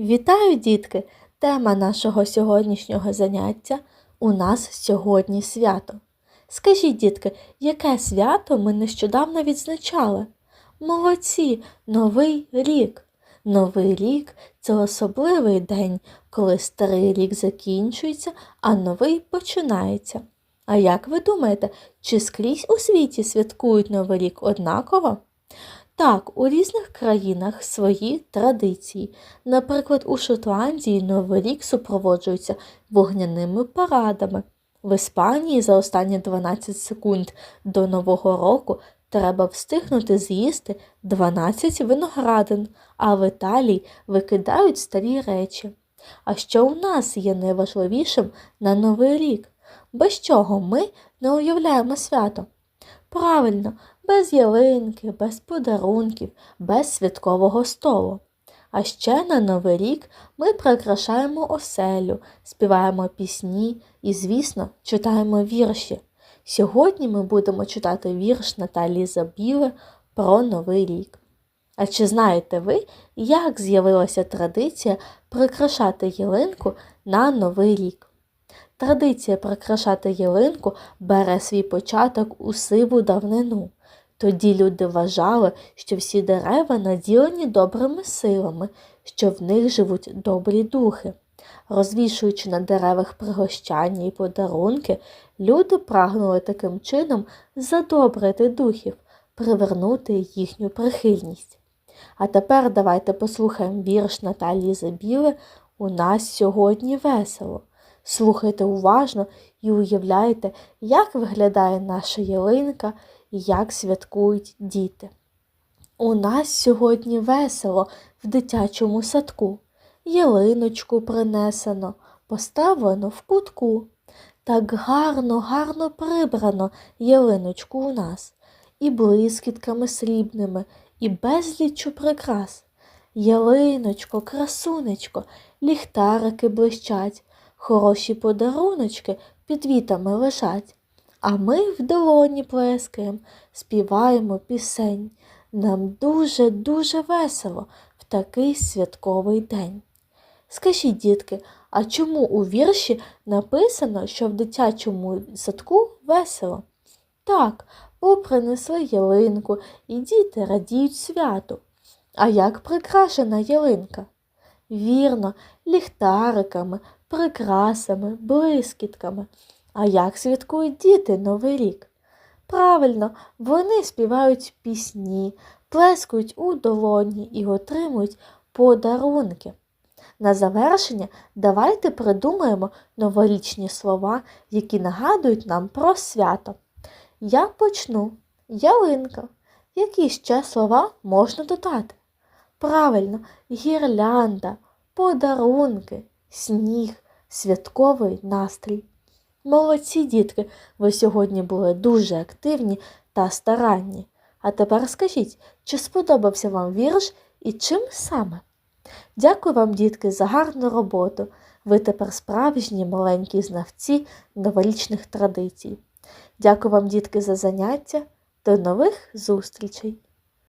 Вітаю, дітки! Тема нашого сьогоднішнього заняття у нас сьогодні свято. Скажіть, дітки, яке свято ми нещодавно відзначали? Молодці, Новий рік. Новий рік це особливий день, коли старий рік закінчується, а новий починається. А як ви думаєте, чи скрізь у світі святкують Новий рік однаково? Так, у різних країнах свої традиції. Наприклад, у Шотландії Новий рік супроводжується вогняними парадами. В Іспанії за останні 12 секунд до Нового року треба встигнути з'їсти 12 виноградин, а в Італії викидають старі речі. А що у нас є найважливішим на Новий рік? Без чого ми не уявляємо свято? Правильно, без ялинки, без подарунків, без святкового столу. А ще на Новий рік ми прикрашаємо оселю, співаємо пісні і, звісно, читаємо вірші. Сьогодні ми будемо читати вірш Наталії Забіле про Новий рік. А чи знаєте ви, як з'явилася традиція прикрашати ялинку на Новий рік? Традиція прикрашати ялинку бере свій початок у сиву давнину. Тоді люди вважали, що всі дерева наділені добрими силами, що в них живуть добрі духи. Розвішуючи на деревах пригощання і подарунки, люди прагнули таким чином задобрити духів, привернути їхню прихильність. А тепер давайте послухаємо вірш Наталії Забіле У нас сьогодні весело. Слухайте уважно і уявляйте, як виглядає наша ялинка і як святкують діти. У нас сьогодні весело в дитячому садку. Ялиночку принесено, поставлено в кутку. Так гарно, гарно прибрано ялиночку у нас, і блискітками срібними, і безліччю прикрас. Ялиночко, красунечко, ліхтарики блищать, хороші подаруночки під вітами лежать. А ми в долоні плескаємо, співаємо пісень. Нам дуже-дуже весело в такий святковий день. Скажіть, дітки, а чому у вірші написано, що в дитячому садку весело? Так, бо принесли ялинку і діти радіють святу. А як прикрашена ялинка? Вірно, ліхтариками, прикрасами, блискітками. А як святкують діти Новий рік? Правильно, вони співають пісні, плескають у долоні і отримують подарунки. На завершення давайте придумаємо новорічні слова, які нагадують нам про свято. Я почну ялинка. Які ще слова можна додати? Правильно, гірлянда, подарунки, сніг, святковий настрій. Молодці дітки, ви сьогодні були дуже активні та старанні. А тепер скажіть, чи сподобався вам вірш і чим саме? Дякую вам, дітки, за гарну роботу. Ви тепер справжні маленькі знавці новорічних традицій. Дякую вам, дітки, за заняття. До нових зустрічей!